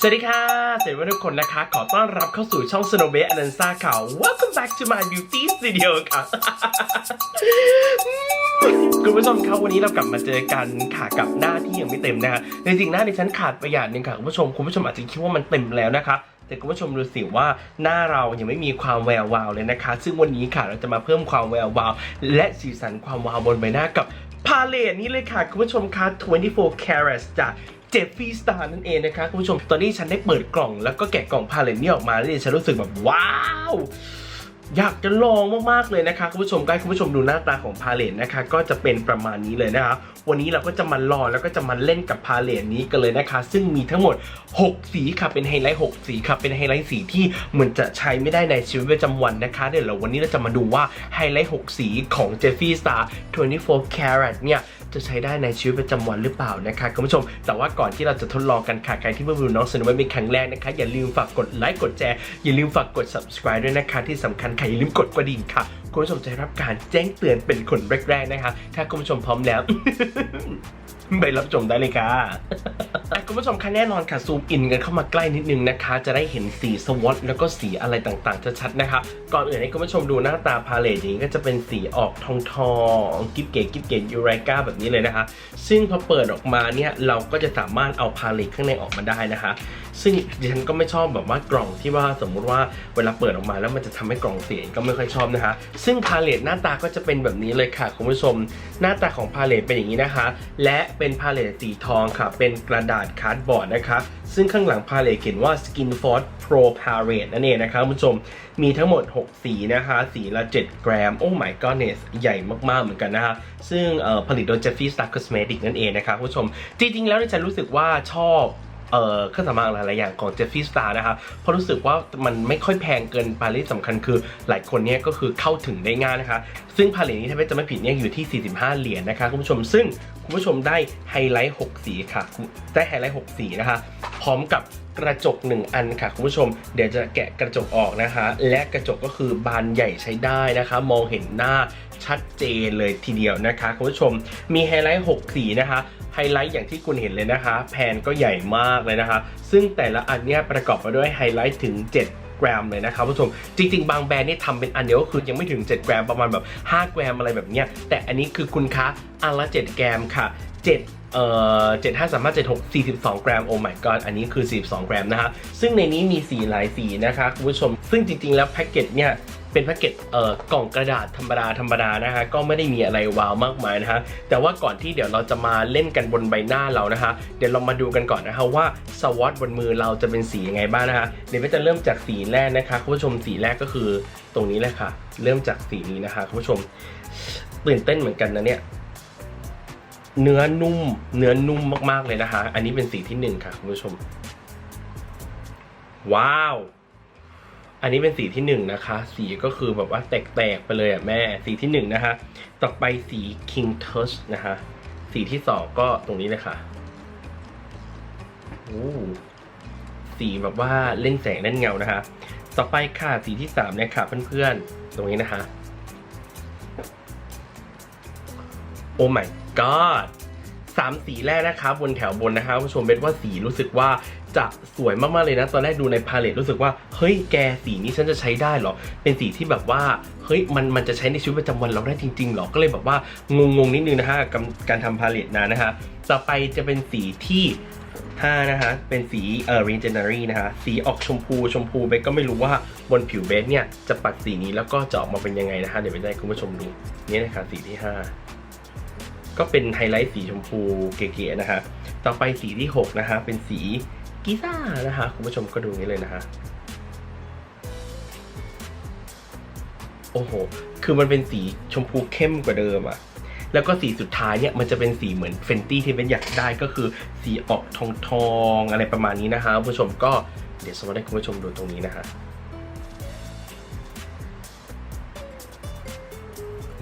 สวัสดีค่ะสวัสดีทุกคนนะคะ ขอต้อนรับเข้าสู่ช่อง Snow b a y a n a n s a ค่ะ Welcome back to my beauty studio ค่ะ คุณผู้ชมครับวันนี้เรากลับมาเจอกันค่ะกับหน้าที่ยังไม่เต็มนะคะจริงๆหน้าในฉันขาดไปอย่างหนึ่งค่ะคุณผู้ชม คุณผู้ชมอาจจะคิดว่ามันเต็มแล้วนะคะแต่คุณผู้ชมดูสิว่าหน้าเรายังไม่มีความแวววาวเลยนะคะ ซึ่งวันนี้ค่ะเราจะมาเพิ่มความแวววาว และสีสันความวาวบนใบหน้ากับพาเลตนี้เลยค่ะ คุณผู้ชมคะ24 carats จาก เจฟฟี่สตาร์นั่นเองนะคะคุณผู้ชม ตอนนี้ฉันได้เปิดกล่องแล้วก็แกะกล่องพาเลนนี้ออกมาแล้วฉันรู้สึกแบบว้าวอยากจะลองมากๆเลยนะคะคุณผู้ชมใกล้คุณผู้ชมดูหน้าตาของพาเลตนะคะ ก็จะเป็นประมาณนี้เลยนะคะ วันนี้เราก็จะมาลองแล้วก็จะมาเล่นกับพาเลตนี้กันเลยนะคะ ซึ่งมีทั้งหมด 6 สีค่ะเป็นไฮไลท์6สีค่ะเป็นไฮไลท์สีที่เหมือนจะใช้ไม่ได้ในชีวิตประจำวันนะคะ เดี๋ยวเราวันนี้เราจะมาดูว่าไฮไลท์6สีของเจฟฟี่สตาร์24 carat เนี่ยจะใช้ได้ในชีวิตประจำวันหรือเปล่านะคะคุณผู้ชม แต่ว่าก่อนที่เราจะทดลองกันค่ะใครที่เพิ่งดูน้องสนไว้เป็นครั้งแรกนะคะ อย่าลืมฝากกดไลค์กดแชร์อย่าลืมฝากกด subscribe ด้วยนะคะที่สำคัญค่ะอย่าลืมกดกระดิ่งค่ะ คุณผู้ชมจะได้รับการแจ้งเตือนเป็นคนแรกๆนะคะ ถ้าคุณผู้ชมพร้อมแล้ว ไปรับชมได้เลยค่ะอะคุณผู้ชมคะแน่นอนค่ะซูมอินกันเข้ามาใกล้นิดนึงนะคะ จะได้เห็นสีสวอตแล้วก็สีอะไรต่างๆชัดๆนะคะก่อนอื่นให้คุณผู้ชมดูหน้าตาพาเลตอย่างนี้ก็จะเป็นสีออกทองทองกิ๊บเก๋กิ๊บเก๋ยูไรกาแบบนี้เลยนะคะ ซึ่งพอเปิดออกมาเนี่ยเราก็จะสามารถเอาพาเลตข้างในออกมาได้นะคะ ซึ่งดิฉันก็ไม่ชอบแบบว่ากล่องที่ว่าสมมุติว่าเวลาเปิดออกมาแล้วมันจะทำให้กล่องเสียก็ไม่ค่อยชอบนะคะ ซึ่งพาเลตหน้าตาก็จะเป็นแบบนี้เลยค่ะคุณผู้ชม หน้าตาของพาเลตเป็นอย่างนี้นะคะ และเป็นพาเลตสีทองค่ะ เป็นกระดาษคาร์ดบอร์ดนะคะซึ่งข้างหลังพาเลตเขียนว่า Skin f o r c e Pro Palette นั่นเองนะคะคุณผู้ชมมีทั้งหมด 6 สีนะคะ สีละ 7 กรัม โอ้ my godness ใหญ่มาก ๆ เหมือนกันนะคะ ซึ่งผลิตโดย Jeffree Star Cosmetics นั่นเองนะคะคุณผู้ชม จริง ๆ แล้วที่ฉันรู้สึกว่าชอบ เอ่อเครื่องสำอางหลายๆอย่างของ Jeffree Star นะคะเพราะรู้สึกว่ามันไม่ค่อยแพงเกินไปและที่สำคัญคือหลายคนเนี่ยก็คือเข้าถึงได้ง่ายนะคะซึ่งพาเลตนี้ถ้าไม่จะไม่ผิดเนี่ยอยู่ที่ 45 เหรียญนะคะคุณผู้ชมซึ่งคุณผู้ชมได้ไฮไลท์ 6 สีค่ะ ได้ไฮไลท์ 6 สีนะคะ ร้อมกับกระจก 1 อันค่ะคุณผู้ชม เดี๋ยวจะแกะกระจกออกนะคะ และกระจกก็คือบานใหญ่ใช้ได้นะคะ มองเห็นหน้าชัดเจนเลยทีเดียวนะคะคุณผู้ชม มีไฮไลท์ 6 สีนะคะไฮไลท์อย่างที่คุณเห็นเลยนะคะ แผ่นก็ใหญ่มากเลยนะคะ ซึ่งแต่ละอันเนี่ยประกอบไปด้วยไฮไลท์ถึง 7กรัมเลยนะครับผู้ชม จริง ๆ บางแบรนด์นี่ทำเป็นอันเดียวก็คือยังไม่ถึง 7 กรัมประมาณแบบ 5 กรัมอะไรแบบเนี้ยแต่อันนี้คือคุณคะอันละ 7 กรัมค่ะ 7 เอ่อ7 5 3 5 7 6 42กรัมโอ้ my god อันนี้คือ42กรัมนะคะซึ่งในนี้มีสีหลายสีนะคะคุณผู้ชม ซึ่งจริง ๆ แล้วแพ็กเกจเนี่ยเป็นแพ็กเกจเอ่อกล่องกระดาษธรรมดาธรรมดานะคะก็ไม่ได้มีอะไรว้าวมากมายนะคะแต่ว่าก่อนที่เดี๋ยวเราจะมาเล่นกันบนใบหน้าเรานะคะเดี๋ยวเรามาดูกันก่อนนะคะว่าสวอตบนมือเราจะเป็นสียังไงบ้างนะคะเดี๋ยวจะเริ่มจากสีแรกนะคะคุณผู้ชมสีแรกก็คือตรงนี้เลยค่ะ เริ่มจากสีนี้นะคะคุณผู้ชมตื่นเต้นเหมือนกันนะเนี่ย เนื้อนุ่ม เนื้อนุ่มมากๆเลยนะคะ อันนี้เป็นสีที่หนึ่งค่ะคุณผู้ชม ว้าว อันนี้เป็นสีที่หนึ่งนะคะ สีก็คือแบบว่าแตกๆไปเลยอะแม่ สีที่หนึ่งนะคะ ต่อไปสี King Touch นะคะ สีที่สองก็ตรงนี้เลยค่ะโอ้สีแบบว่าเล่นแสงเล่นเงานะคะ ต่อไปค่ะสีที่สามเนี่ยค่ะเพื่อนๆ ตรงนี้นะคะ โอ้ my god สามสีแรกนะคะบนแถวบนนะคะคุณผู้ชมเป็นว่าสีรู้สึกว่าจะสวยมากๆเลยนะ ตอนแรกดูในพาเลตรู้สึกว่า เฮ้ยแกสีนี้ฉันจะใช้ได้เหรอ เป็นสีที่แบบว่าเฮ้ยมันมันจะใช้ในชีวิตประจำวันเราได้จริงๆเหรอ ก็เลยแบบว่างงๆนิดนึงนะคะกับการทำพาเลตนะนะคะต่อไปจะเป็นสีที่5นะคะเป็นสีเอ่อ regenerate นะคะสีออกชมพูชมพูเบสก็ไม่รู้ว่าบนผิวเบสเนี่ยจะปัดสีนี้แล้วก็จะออกมาเป็นยังไงนะคะเดี๋ยวไปได้คุณผู้ชมดูนี่นะคะสีที่ 5 ก็เป็นไฮไลท์สีชมพูเก๋ๆนะคะต่อไปสีที่ 6 นะคะเป็นสีกีซ่านะคะคุณผู้ชมก็ดูนี้เลยนะคะโอ้โห คือมันเป็นสีชมพูเข้มกว่าเดิมอะแล้วก็สีสุดท้ายเนี่ยมันจะเป็นสีเหมือนเฟนตี้ที่เป็นอยากได้ก็คือสีออกทองทองๆอะไรประมาณนี้นะคะคุณผู้ชมก็เดี๋ยวสมมติให้คุณผู้ชมดูตรงนี้นะคะ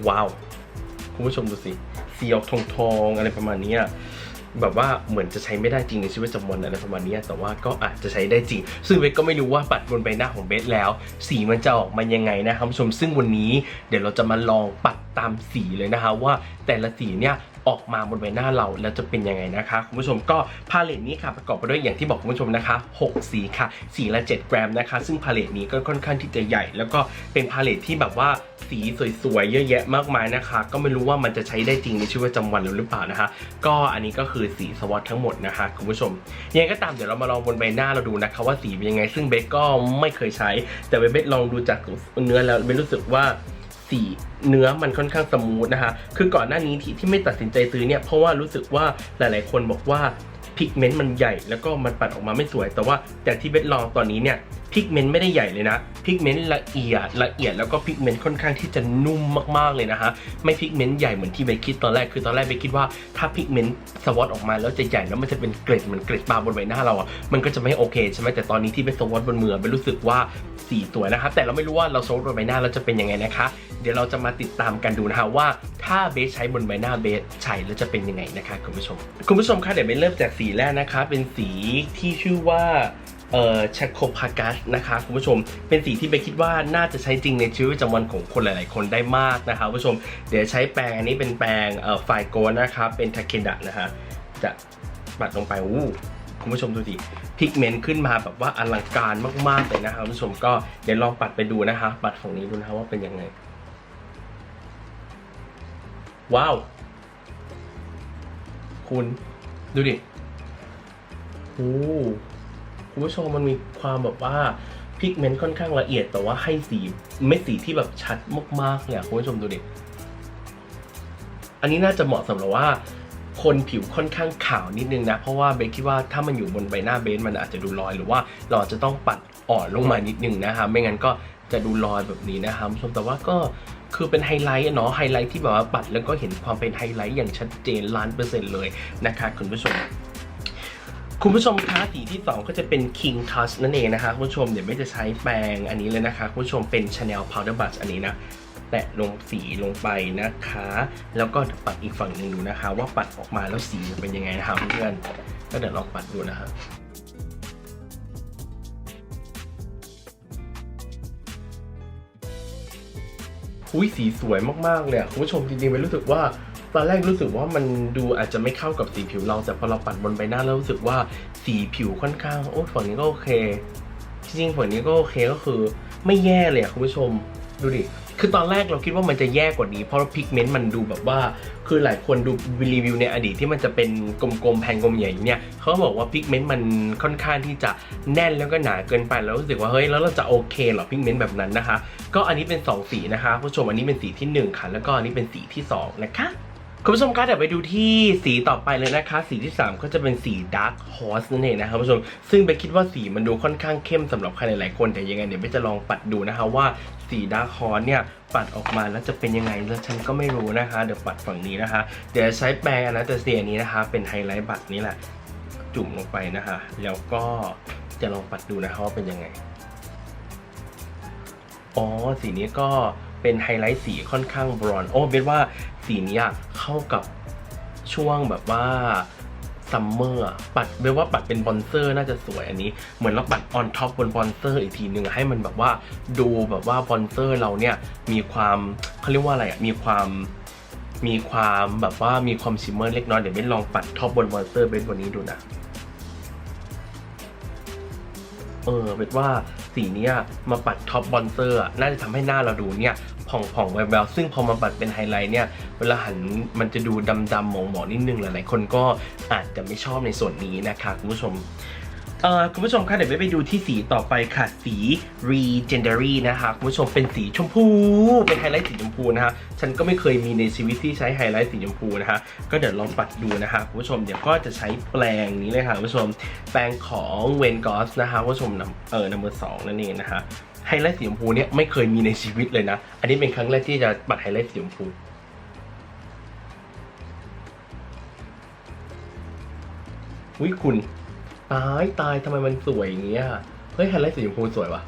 ว้าว คุณผู้ชมดูสิ สีออกทองทองๆอะไรประมาณนี้แบบว่าเหมือนจะใช้ไม่ได้จริงในชีวิตประจำวันอะไรประมาณนี้แต่ว่าก็อาจจะใช้ได้จริง ซึ่งเบสก็ไม่รู้ว่าปัดบนใบหน้าของเบสแล้ว สีมันจะออกมายังไงนะครับผู้ชมซึ่งวันนี้เดี๋ยวเราจะมาลองปัด ตามสีเลยนะคะว่าแต่ละสีเนี่ยออกมาบนใบหน้าเราแล้วจะเป็นยังไงนะคะคุณผู้ชมก็พาเลตนี้ค่ะประกอบไปด้วยอย่างที่บอกคุณผู้ชมนะคะ 6 สีค่ะสีละ 7 กรัมนะคะ ซึ่งพาเลตนี้ก็ค่อนข้างที่จะใหญ่ แล้วก็เป็นพาเลตที่แบบว่าสีสวยๆเยอะแยะมากมายนะคะ ก็ไม่รู้ว่ามันจะใช้ได้จริงในชีวิตประจำวันหรือเปล่านะคะ ก็อันนี้ก็คือสีสวอตทั้งหมดนะคะคุณผู้ชมยังไงก็ตามเดี๋ยวเรามาลองบนใบหน้าเราดูนะคะว่าสีเป็นยังไง ซึ่งเบสก็ไม่เคยใช้ แต่เบสลองดูจากเนื้อแล้วเบสรู้สึกว่า สีเนื้อมันค่อนข้างสมูทนะคะ คือก่อนหน้านี้ที่ที่ไม่ตัดสินใจซื้อเนี่ย เพราะว่ารู้สึกว่าหลาย ๆ คนบอกว่าพิกเมนต์มันใหญ่แล้วก็มันปัดออกมาไม่สวย แต่ว่าแต่ที่เบสลองตอนนี้เนี่ย พิกเมนต์ไม่ได้ใหญ่เลยนะพิกเมนต์ละเอียดละเอียดแล้วก็พิกเมนต์ค่อนข้างที่จะนุ่มมากๆเลยนะคะไม่พิกเมนต์ใหญ่เหมือนที่เบสคิดตอนแรกคือตอนแรกเบสคิดว่าถ้าพิกเมนต์สวอตออกมาแล้วจะใหญ่แล้วมันจะเป็นเกล็ดเหมือนเกล็ดปลาบนใบหน้าเราอะมันก็จะไม่โอเคใช่ไหมแต่ตอนนี้ที่เบสสวอตบนมือเบสรู้สึกว่าสีสวยนะคะแต่เราไม่รู้ว่าเราสวอตบนใบหน้าเราจะเป็นยังไงนะคะ เดี๋ยวเราจะมาติดตามกันดูนะคะว่าถ้าเบสใช้บนใบหน้าเบสใช้แล้วจะเป็นยังไงนะคะคุณผู้ชม คุณผู้ชมคะเดี๋ยวเบสเริ่มจากสีแรกนะคะ เป็นสีที่ชื่อว่า เอ่อชโคพากัสนะคะคุณผู้ชม เป็นสีที่เบสคิดว่าน่าจะใช้จริงในชีวิตประจำวันของคนหลาย ๆ คนได้มากนะคะคุณผู้ชม เดี๋ยวใช้แปรงอันนี้เป็นแปรงเอ่อไฟโกนนะคะเป็นทาเคดะนะคะจะปัดลงไปอู้คุณผู้ชมดูสิพิกเมนต์ขึ้นมาแบบว่าอลังการมาก ๆ เลยนะคะคุณผู้ชมก็เดี๋ยวลองปัดไปดูนะคะ ปัดฝั่งนี้ดูนะคะว่าเป็นยังไง ว้าว คุณ ดูดิโอ้ คุณผู้ชมมันมีความแบบว่าพิกเมนต์ค่อนข้างละเอียดแต่ว่าให้สีเม็ดสีที่แบบชัดมากๆเลยอะคุณผู้ชมดูดิอันนี้น่าจะเหมาะสำหรับว่าคนผิวค่อนข้างขาวนิดนึงนะ เพราะว่าเบสคิดว่าถ้ามันอยู่บนใบหน้าเบสมันอาจจะดูลอยหรือว่าเราอาจจะต้องปัดอ่อนลงมานิดนึงนะคะไม่งั้นก็จะดูลอยแบบนี้นะคะคุณผู้ชมแต่ว่าก็คือเป็นไฮไลท์เนาะไฮไลท์ที่แบบว่าปัดแล้วก็เห็นความเป็นไฮไลท์อย่างชัดเจนล้านเปอร์เซ็นต์เลยนะคะคุณผู้ชม คุณผู้ชมคะสีที่ 2 ก็จะเป็น King Touch นั่นเองนะคะ คุณผู้ชมเดี๋ยวไม่จะใช้แปรงอันนี้เลยนะคะ คุณผู้ชมเป็น Chanel Powder Brush อันนี้นะแตะลงสีลงไปนะคะ แล้วก็ปัดอีกฝั่งหนึ่งดูนะคะ ว่าปัดออกมาแล้วสีจะเป็นยังไงนะคะเพื่อนก็เดี๋ยวลองปัดดูนะคะอุ้ยสีสวยมากๆเลยคุณผู้ชมจริงๆไปรู้สึกว่า ตอนแรกรู้สึกว่ามันดูอาจจะไม่เข้ากับสีผิวเราแต่พอเราปัดบนใบหน้าแล้วรู้สึกว่าสีผิวค่อนข้างโอ้ฝั่งนี้ก็โอเค จริงๆฝั่งนี้ก็โอเคก็คือไม่แย่เลยคุณผู้ชมดูดิคือตอนแรกเราคิดว่ามันจะแย่กว่านี้เพราะพิกเมนต์มันดูแบบว่า คือหลายคนดูรีวิวในอดีตที่มันจะเป็นกลมๆแผ่นกลมใหญ่เนี่ยเขาบอกว่าพิกเมนต์มันค่อนข้างที่จะแน่นแล้วก็หนาเกินไปแล้วรู้สึกว่าเฮ้ยแล้วเราจะโอเคเหรอพิกเมนต์แบบนั้นนะคะ ก็อันนี้เป็น 2 สีนะคะคุณผู้ชมอันนี้เป็นสีที่ 1 ค่ะ แล้วก็อันนี้เป็นสีที่ 2 นะคะ คุณผู้ชมคะเดี๋ยวไปดูที่สีต่อไปเลยนะคะ สีที่ 3 ก็จะเป็นสี Dark Horse นั่นเองนะครับคุณผู้ชมซึ่งไปคิดว่าสีมันดูค่อนข้างเข้มสำหรับใครหลายๆคนแต่ยังไงเดี๋ยวไปจะลองปัดดูนะคะว่าสี Dark Horse เนี่ยปัดออกมาแล้วจะเป็นยังไงแล้วฉันก็ไม่รู้นะคะ เดี๋ยวปัดฝั่งนี้นะคะ เดี๋ยวใช้แปรงอนาตเซียนี้นะคะ เป็นไฮไลท์บัตรนี้แหละ จุ่มลงไปนะคะ แล้วก็จะลองปัดดูนะคะว่าเป็นยังไงอ๋อสีนี้ก็ เป็นไฮไลท์สีค่อนข้างบรอนซ์โอ้เบสว่าสีนี้เข้ากับช่วงแบบว่าซัมเมอร์ปัดเบสว่าปัดเป็นบอนเซอร์น่าจะสวยอันนี้ เหมือนเราปัดออนท็อปบนบอนเซอร์อีกทีหนึ่งให้มันแบบว่าดูแบบว่าบอนเซอร์เราเนี่ยมีความเขาเรียกว่าอะไรอะมีความมีความแบบว่ามีความชิมเมอร์เล็กน้อยเดี๋ยวเบสลองปัดท็อปบนบอนเซอร์เบสวันนี้ดูนะเออเป็นว่าสีเนี้ยมาปัดท็อปบอนเซอร์น่าจะทำให้หน้าเราดูเนี่ย ผ่องๆแววๆซึ่งพอมาปัดเป็นไฮไลท์เนี่ยเวลาหันมันจะดูดำๆหมองๆนิดนึงหลายๆคนก็อาจจะไม่ชอบในส่วนนี้นะคะคุณผู้ชมเอ่อคุณผู้ชมคะเดี๋ยวไปดูที่สีต่อไปค่ะสี Regendary นะคะคุณผู้ชมเป็นสีชมพู เป็นไฮไลท์สีชมพูนะคะฉันก็ไม่เคยมีในชีวิตที่ใช้ไฮไลท์สีชมพูนะคะก็เดี๋ยวลองปัดดูนะคะคุณผู้ชมเดี๋ยวก็จะใช้แปรงนี้เลยค่ะคุณผู้ชมแปรงของเวนกอสนะคะคุณผู้ชมเออ number สองนั่นเองนะคะ ไฮไลท์สีชมพูเนี่ยไม่เคยมีในชีวิตเลยนะ อันนี้เป็นครั้งแรกที่จะปัดไฮไลท์สีชมพูวิคุณตายตายทำไมมันสวยอย่างเงี้ยเฮ้ยไฮไลท์สีชมพูสวยวะ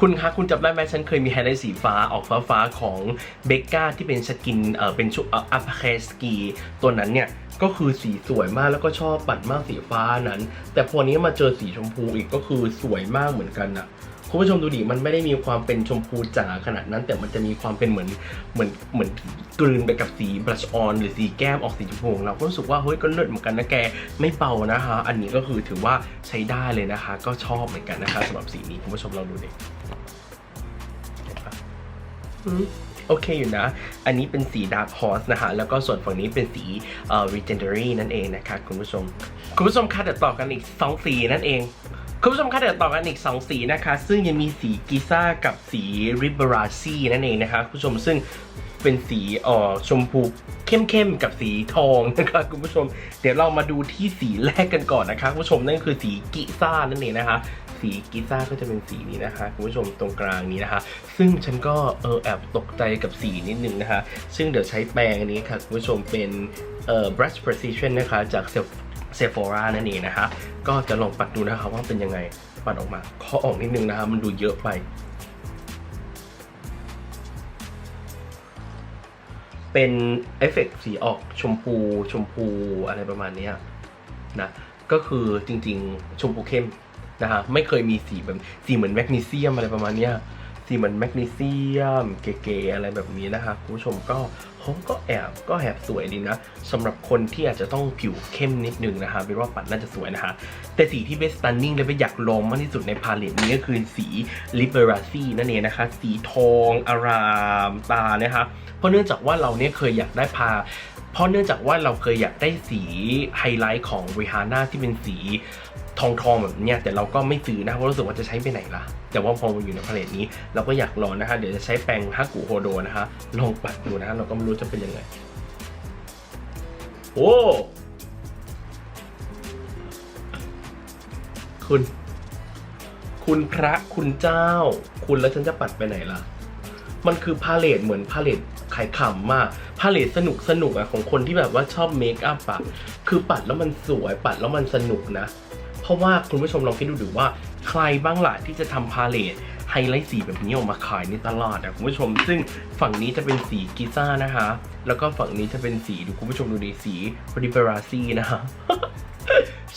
คุณคะคุณจำได้ไหมฉันเคยมีไฮไลท์สีฟ้าออกฟ้าฟ้าของเบก a าที่เป็นสกินเอ่อเป็นชุดอัพเคสกีตัวนั้นเนี่ยก็คือสีสวยมากแล้วก็ชอบปัดมากสีฟ้านั้น แต่พอนี้มาเจอสีชมพูอีกก็คือสวยมากเหมือนกันอะ คุณผู้ชมดูดิมันไม่ได้มีความเป็นชมพูจ๋าขนาดนั้น แต่มันจะมีความเป็นเหมือนเหมือนเหมือนกลืนไปกับสีบลัชออนหรือสีแก้มออกสีชมพูเราก็รู้สึกว่าเฮ้ยก็เลิศเหมือนกันนะแกไม่เบานะคะ อันนี้ก็คือถือว่าใช้ได้เลยนะคะ ก็ชอบเหมือนกันนะคะสำหรับสีนี้คุณผู้ชมลองดูดิเห็นปะโอเคอยู่นะ อันนี้เป็นสี Dark Horse นะคะ แล้วก็ส่วนฝั่งนี้เป็นสีเอ่อ Legendary นั่นเองนะคะ คุณผู้ชม คุณผู้ชมคะเดี๋ยวต่อกันอีก 2 สีนั่นเอง คุณผู้ชมคะเดี๋ยวต่อกันอีก 2 สีนะคะ ซึ่งยังมีสีกิซ่ากับสีริบราซีนั่นเองนะคะคุณผู้ชมซึ่งเป็นสีอ่อชมพูเข้มๆกับสีทองนะคะคุณผู้ชม เดี๋ยวเรามาดูที่สีแรกกันก่อนนะคะคุณผู้ชมนั่นคือสีกิซ่านั่นเองนะคะสีกิซ่าก็จะเป็นสีนี้นะคะคุณผู้ชมตรงกลางนี้นะคะ ซึ่งฉันก็เออแอบตกใจกับสีนิดนึงนะคะ ซึ่งเดี๋ยวใช้แปรงอันนี้ค่ะคุณผู้ชมเป็นเอ่อ brush precision นะคะจาก เซฟเซฟอร่านั่นเองนะคะก็จะลองปัดดูนะคะว่าเป็นยังไงปัดออกมาเคาะออกนิดนึงนะคะมันดูเยอะไปเป็นเอฟเฟกต์สีออกชมพูชมพูอะไรประมาณนี้นะก็คือจริงๆ ชมพูเข้มนะฮะไม่เคยมีสีแบบสีเหมือนแมกนีเซียมอะไรประมาณนี้ สีเหมือนแมกนีเซียม เก๋ๆอะไรแบบนี้นะคะคุณผู้ชมก็เขาก็แอบก็แอบสวยดีนะสำหรับคนที่อาจจะต้องผิวเข้มนิดนึงนะคะเป็นว่าปัดน่าจะสวยนะคะ แต่สีที่เบสตันนิ่งและเบสอยากลองมากที่สุดในพาเลตนี้ก็คือสี Liberacy นั่นเองนะคะ สีทองอารามตานะคะเพราะเนื่องจากว่าเราเนี่ยเคยอยากได้พาเพราะเนื่องจากว่าเราเคยอยากได้สีไฮไลท์ของ Rihanna ที่เป็นสี ทองทองแบบเนี้ยแต่เราก็ไม่ซื้อนะเพราะรู้สึกว่าจะใช้ไปไหนล่ะ แต่ว่าพอมาอยู่ในพาเลตนี้ เราก็อยากลองนะคะ เดี๋ยวจะใช้แปรงฮักกุโฮโดนะคะลองปัดดูนะคะเราก็ไม่รู้จะเป็นยังไงโอ้คุณ คุณพระคุณเจ้า คุณแล้วฉันจะปัดไปไหนล่ะ มันคือพาเลตเหมือนพาเลตขายขำมากพาเลตสนุกสนุกอะของคนที่แบบว่าชอบเมคอัพอะคือปัดแล้วมันสวยปัดแล้วมันสนุกนะ เพราะว่าคุณผู้ชมลองคิดดูดิว่าใครบ้างล่ะที่จะทำพาเลตไฮไลท์สีแบบนี้ออกมาขายในตลาดอะคุณผู้ชม ซึ่งฝั่งนี้จะเป็นสีกิซ่านะคะ แล้วก็ฝั่งนี้จะเป็นสีดูคุณผู้ชมดูดีสีริเบราซีนะคะ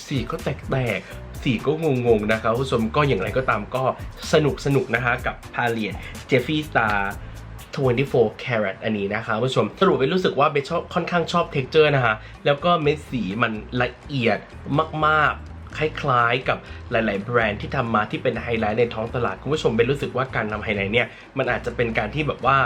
สีก็แตกๆ สีก็งงๆ นะคะคุณผู้ชมก็อย่างไรก็ตามก็สนุกสนุกนะคะ กับพาเลียนเจฟฟี่สตาร์24 carat อันนี้นะคะคุณผู้ชมสรุปไปรู้สึกว่าเบชอบค่อนข้างชอบ texture นะคะ แล้วก็เม็ดสีมันละเอียดมาก คล้ายๆ กับหลาย ๆ แบรนด์ที่ทำมาที่เป็นไฮไลท์ในท้องตลาด คุณผู้ชมเป็นรู้สึกว่าการทำไฮไลท์เนี่ย มันอาจจะเป็นการที่แบบว่า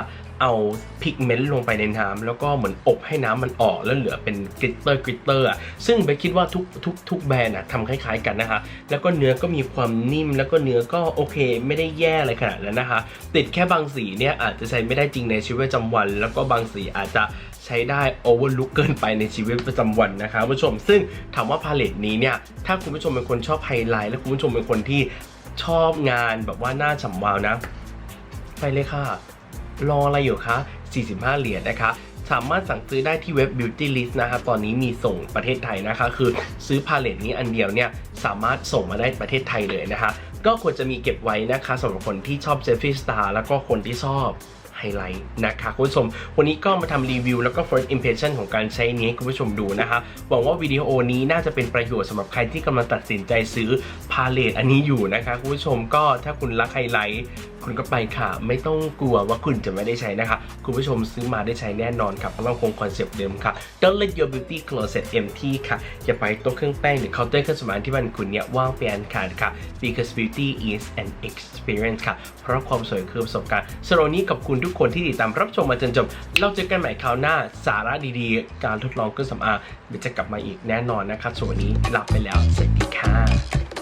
เอาพิกเมนต์ลงไปในน้ำแล้วก็เหมือนอบให้น้ำมันออกแล้วเหลือเป็นกริตเตอร์กริตเตอร์อะซึ่งไปคิดว่าทุกทุกทุกแบรนด์อะทำคล้ายๆกันนะคะ แล้วก็เนื้อก็มีความนิ่มแล้วก็เนื้อก็โอเค ไม่ได้แย่อะไรขนาดนั้นนะคะ ติดแค่บางสีเนี่ยอาจจะใช้ไม่ได้จริงในชีวิตประจำวัน แล้วก็บางสีอาจจะ ใช้ได้โอเวอร์ลุกเกินไปในชีวิตประจำวันนะคะคุณผู้ชม ซึ่งถามว่าพาเลตนี้เนี่ย ถ้าคุณผู้ชมเป็นคนชอบไฮไลท์และคุณผู้ชมเป็นคนที่ชอบงานแบบว่าหน้าฉ่ำวาวนะ ไปเลยค่ะ รออะไรอยู่คะ 45 เหรียญนะคะสามารถสั่งซื้อได้ที่เว็บ Beauty List นะคะตอนนี้มีส่งประเทศไทยนะคะ คือซื้อพาเลตนี้อันเดียวเนี่ย สามารถส่งมาได้ประเทศไทยเลยนะคะ ก็ควรจะมีเก็บไว้นะคะสำหรับคนที่ชอบ Selfie Star แล้วก็คนที่ชอบ ไฮไลท์นะคะคุณผู้ชม วันนี้ก็มาทำรีวิวแล้วก็ first impression ของการใช้นี้ให้คุณผู้ชมดูนะคะหวังว่าวิดีโอนี้น่าจะเป็นประโยชน์สำหรับใครที่กำลังตัดสินใจซื้อพาเลตอันนี้อยู่นะคะคุณผู้ชมก็ถ้าคุณรักไฮไลท์คุณก็ไปค่ะ ไม่ต้องกลัวว่าคุณจะไม่ได้ใช้นะคะ คุณผู้ชมซื้อมาได้ใช้แน่นอนครับเพราะเราคงคอนเซปต์เดิมค่ะ Don't let your beauty closet empty ค่ะ อย่าไปโต๊ะเครื่องแป้งหรือเคาน์เตอร์เครื่องสำอางที่บ้านคุณเนี่ยว่างเป็นอันขาดค่ะ because beauty is an experience ค่ะ เพราะความสวยคือประสบการณ์สำหรับวันนี้กับคุณทุกคนที่ติดตามรับชมมาจนจบ เราเจอกันใหม่คราวหน้าสาระดีๆ การทดลองเครื่องสำอางเดี๋ยวจะกลับมาอีกแน่นอนนะครับส่วนวันนี้ลาไปแล้วสวัสดีค่ะ